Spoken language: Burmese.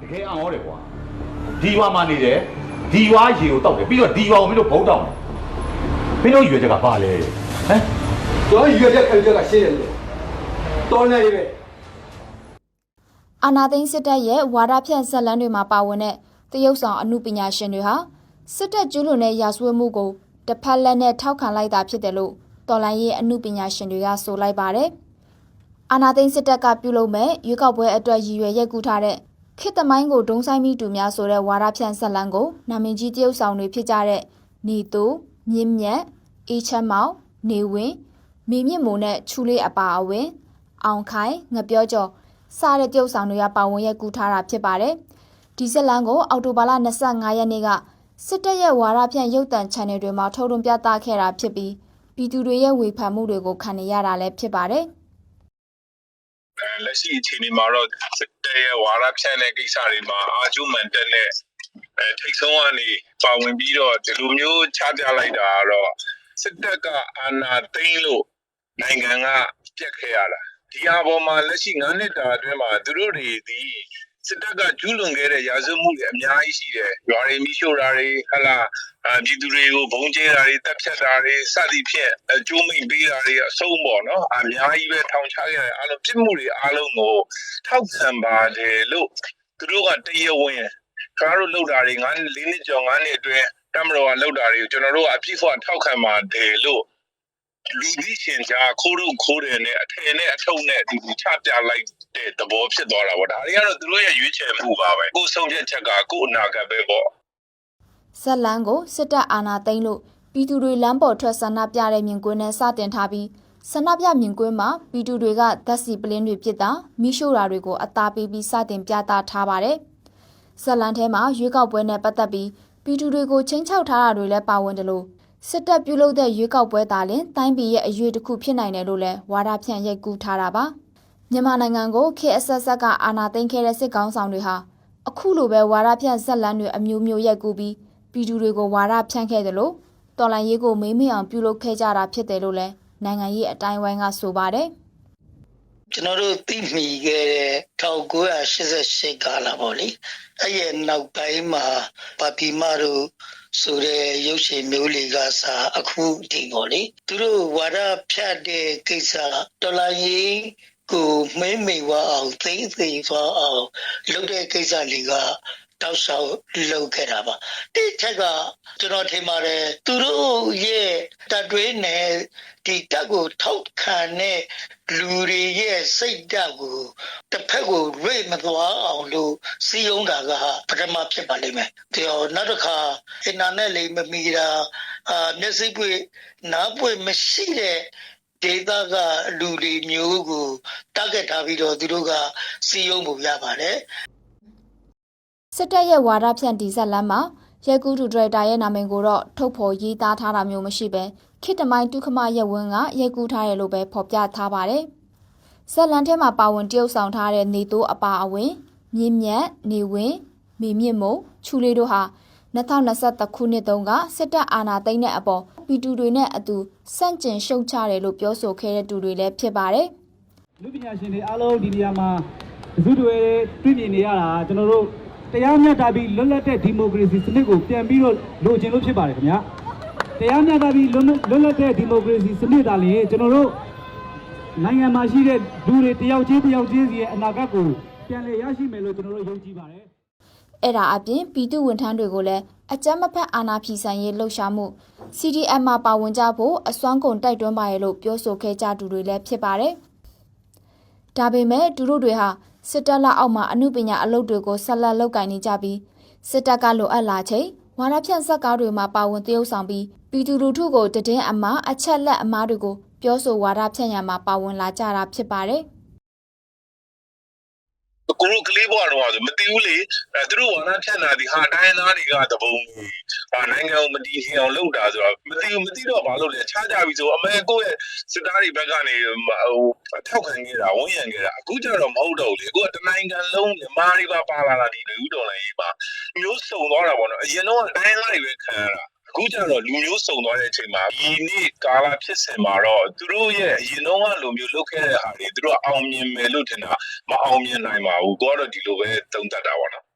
တကယ်အောင်ရောတယ်ကွာဒီရွာမှာနေတယ်ဒီရွာရေကိုတောက်တယ်ပြီးတော့ဒီရွာကိုမင်းတို့ဘုံတောက်တယ်မင်းတို့ရွေချက်ကဘာလဲဟမ်ကျွန်တော်ရွေချက်ခံချက်ကရှင်းတယ်လို့တော်နေပြီပဲအာနာသိန်းစစ်တပ်ရဲ့ဝါဒဖြန့်ဇက်လန်းတွေမှာပါဝင်တဲ့တရုတ်ဆောင်အမှုပညာရှင်တွေဟာစစ်တပ်ကျူးလွန်တဲ့ရာဇဝတ်မှုကိုတစ်ဖက်လက်နဲ့ထောက်ခံလိုက်တာဖြစ်တယ်လို့တော်လိုင်းရဲ့အမှုပညာရှင်တွေကဆိုလိုက်ပါတယ်။အာနာသိန်းစစ်တပ်ကပြုလုပ်မဲ့ရွေးကောက်ပွဲအတွက်ရည်ရွယ်ရက်ကူထားတဲ့ ခေတ်သမိုင်းကိုဒုံဆိုင်မိတူများဆိုတဲ့ဝါဒဖြန့်ဇက်လန်းကိုနာမည်ကြီးတရုတ်ဆောင်တွေဖြစ်ကြတဲ့နေတူမြင့်မြတ်အေးချမ်းမောင်နေဝင်းမိမြင့်မိုးနဲ့ချူလေးအပါအဝင် အောင်ခိုင်ငပြောကျော်စတဲ့ပြုတ်ဆောင်တွေကပါဝင်ရက်ကူထားတာဖြစ်ပါတယ်။ဒီဇက်လန်ကိုအော်တိုဘာလ25ရက်နေ့ကစစ်တပ်ရဲ့ဝါရဖြန့်ရုပ်သံ channel တွေမှာထုတ်လွှင့်ပြသခဲ့တာဖြစ်ပြီးပြည်သူတွေရဲ့ဝေဖန်မှုတွေကိုခံနေရတာလည်းဖြစ်ပါတယ်။အဲ လက်ရှိအချိန်ဒီမှာတော့စစ်တပ်ရဲ့ဝါရဖြန့်တဲ့ကိစ္စတွေမှာအာကျုမှန်တက်တဲ့အဲထိတ်ဆုံးကနေပါဝင်ပြီးတော့ဒီလိုမျိုးချပြလိုက်တာကတော့စစ်တပ်ကအာဏာသိမ်းလို့နိုင်ငံကပြက်ခဲ့ရတာဒီအပေါ်မှာလက်ရှိ9နှစ်တာအတွင်းမှာသူတို့တွေဒီ စစ်တပ်ကကျူးလွန်ခဲ့တဲ့ရာဇဝတ်မှုတွေအများကြီးရှိတယ်။ရွာတွေမိရှို့တာတွေဟလာအာပြည်သူတွေကိုဘုံကျဲတာတွေတပ်ဖြတ်တာတွေစသည်ဖြင့်အကျိုးမိတ်ပေးတာတွေအဆုံးပေါ့နော်။အများကြီးပဲထောင်ချခဲ့တဲ့အားလုံးပြစ်မှုတွေအားလုံးကိုထောက်ခံပါတယ်လို့သူတို့ကတရားဝင်ကျွန်တော်တို့လုပ်တာတွေ9နှစ်4နှစ်ကျော်9နှစ်အတွင်းတမတော်ကလုပ်တာတွေကိုကျွန်တော်တို့ကအပြည့်အဝထောက်ခံပါတယ်လို့ လူကြီးရှင်ကြားခိုးတော့ခိုးတယ်နဲ့အထည်နဲ့အထုပ်နဲ့ဒီချပြလိုက်တဲ့သဘောဖြစ်သွားတာပေါ့ဒါတွေကတော့သူတို့ရဲ့ရွေးချယ်မှုပါပဲကိုယ်ဆုံးဖြတ်ချက်ကကိုယ်အနာဂတ်ပဲပေါ့ဇက်လန်းကိုစစ်တပ်အာဏာသိမ်းလို့ပြည်သူတွေလမ်းပေါ်ထွက်ဆန္ဒပြတဲ့မြင်ကွင်းနဲ့စတင်ထားပြီးဆန္ဒပြမြင်ကွင်းမှာပြည်သူတွေကဓာတ်စီပလင်းတွေပြစ်တာမိရှို့တာတွေကိုအသာပေးပြီးစတင်ပြသထားပါတယ်။ဇက်လန်းထဲမှာရွေးကောက်ပွဲနဲ့ပတ်သက်ပြီးပြည်သူတွေကိုချင်းချောက်ထားတာတွေလည်းပါဝင်တယ်လို့ စစ်တပ်ပြုလုပ်တဲ့ရွေးကောက်ပွဲသားလင်တိုင်းပြည်ရဲ့အရေးတစ်ခုဖြစ်နိုင်တယ်လို့လည်းဝါဒဖြန့်ရိုက်ကူးထားတာပါ။မြန်မာနိုင်ငံကိုခေတ်အဆက်ဆက်ကအာဏာသိမ်းခဲ့တဲ့စစ်ကောင်ဆောင်တွေဟာအခုလိုပဲဝါဒဖြန့်ဇက်လန်းတွေအမျိုးမျိုးရိုက်ကူးပြီးပြည်သူတွေကိုဝါဒဖြန့်ခဲ့တယ်လို့တော်လိုင်းရေးကိုမေးမေးအောင်ပြုလုပ်ခဲ့ကြတာဖြစ်တယ်လို့လည်းနိုင်ငံရေးအတိုင်းဝိုင်းကဆိုပါတယ်ကျွန်တော်တို့သိမိခဲ့တဲ့1988ကာလပေါ့လေအဲ့ရဲ့နောက်ပိုင်းမှာပါပီမာတို့ ဆိုတဲ့ရုပ်ရှင်မျိုးလေးကစားအခုဒီပေါ့လေသူတို့ဝါဒဖြတ်တဲ့ကိစ္စတော်လိုင်းရေးကိုမိမ့်မိန်ဝအောင်သိမ့်သိမ့်သွားအောင်လုပ်တဲ့ကိစ္စလေးကတောက်လျှောက်လုပ်ခဲ့တာပါတိချက်ကကျွန်တော်ထင်ပါတယ်သူတို့ ရဲ့တတွေးနဲ့ဒီတက်ကိုထောက်ခံတဲ့လူတွေရဲ့စိတ်ဓာတ်ကိုတစ်ဖက်ကိုရိတ်မသွားအောင်လို့စီယုံတာကပထမဖြစ်ပါလိမ့်မယ်။ဒီတော့နောက်တစ်ခါအင်တာနက်လေးမမီတာအာမျက်စိပွေနားပွေမရှိတဲ့ဒေတာကလူတွေမျိုးကိုတက်ကထားပြီးတော့သူတို့ကစီယုံပုံရပါတယ်။စစ်တပ်ရဲ့ဝါဒဖြန့်ဒီဇက်လန်းမှာ ရက်ကူးတူဒရိုက်တာရဲ့နာမည်ကိုတော့ထုတ်ဖော်ရေးသားထားတာမျိုးမရှိပဲခေတ္တမိုင်းတုခမရက်ဝင်းကရက်ကူးထားတယ်လို့ပဲဖော်ပြထားပါတယ်ဇက်လန်းထဲမှာပါဝင်တရုပ်ဆောင်ထားတဲ့နေတိုးအပါအဝင်မြင့်မြတ်နေဝင်းမိမြင့်မို့ချူလေးတို့ဟာ2023ခုနှစ်တုန်းကစစ်တပ်အာဏာသိမ်းတဲ့အပေါ်ပီတူတွေနဲ့အတူစန့်ကျင်ရှုံချတယ်လို့ပြောဆိုခဲ့တဲ့သူတွေလည်းဖြစ်ပါတယ်လူပညာရှင်တွေအားလုံးဒီနေရာမှာအစုတွေတွေ့မြင်နေရတာကျွန်တော်တို့ တရားမျှတပြီးလွတ်လပ်တဲ့ဒီမိုကရေစီစနစ်ကိုပြန်ပြီးတော့လိုချင်လို့ဖြစ်ပါတယ်ခင်ဗျာတရားမျှတပြီးလွတ်လွတ်လပ်တဲ့ဒီမိုကရေစီစနစ်သာလျှင်ကျွန်တော်တို့နိုင်ငံမှာရှိတဲ့လူတွေတယောက်ချင်းတယောက်ချင်းစီရဲ့အနာဂတ်ကိုပြန်လည်ရရှိမယ်လို့ကျွန်တော်တို့ယုံကြည်ပါတယ်အဲ့ဒါအပြင်ပြည်သူဝန်ထမ်းတွေကိုလည်းအကြမ်းမဖက်အာဏာဖီဆန်ရေးလှုပ်ရှားမှု CDM မှာပါဝင်ကြဖို့အစွမ်းကုန်တိုက်တွန်းပါရဲ့လို့ပြောဆိုခဲ့ကြသူတွေလည်းဖြစ်ပါတယ်။ဒါပေမဲ့သူတို့တွေဟာ စစ်တပ်လက်အောက်မှာအမှုပညာအလုပ်တွေကိုဆက်လက်လုပ်ကိုင်နေကြပြီးစစ်တပ်ကလိုအပ်လာချိန်ဝါဒဖြန့်ဇက်ကားတွေမှာပါဝင်တရုပ်ဆောင်ပြီးပြည်သူလူထုကိုတည်င်းအမှားအချက်လက်အမှားတွေကိုပြောဆိုဝါဒဖြန့်ရမှာပါဝင်လာကြတာဖြစ်ပါတယ်။ ကိုလိုကလေးဘွားတော့ဆိုမသိဘူးလေအဲသူတို့ဝါနာဖြန့်တာဒီဟာတိုင်းသားတွေကတပုံဟာနိုင်ငံကိုမတည်ငြိမ်အောင်လုပ်တာဆိုတော့မသိဘူးမသိတော့ဘာလို့လဲခြားကြပြီဆိုအမေကိုယ့်ရဲ့စစ်သားတွေဘက်ကနေဟိုထောက်ခံနေတာဝန်ရံခဲ့တာအခုကျတော့မဟုတ်တော့ဘူးလေကိုကတနိုင်ငံလုံးမြန်မာတွေပါပါလာတာဒီလူဦးတော်လည်းရေးပါမျိုးစုံသွားတာပေါ့နော်အရင်တော့တိုင်းသားတွေပဲခံရတာ အခုကျတော့လူမျိုးစုံသွားတဲ့အချိန်မှာဒီနေ့ကာလဖြစ်စင်မှာတော့သူတို့ရဲ့အရင်တော့ကလူမျိုးလုပ်ခဲ့တဲ့ဟာတွေသူတို့ကအောင်မြင်မယ်လို့ထင်တာမအောင်မြင်နိုင်ပါဘူးကိုကတော့ဒီလိုပဲသုံးသပ်တာပါတော့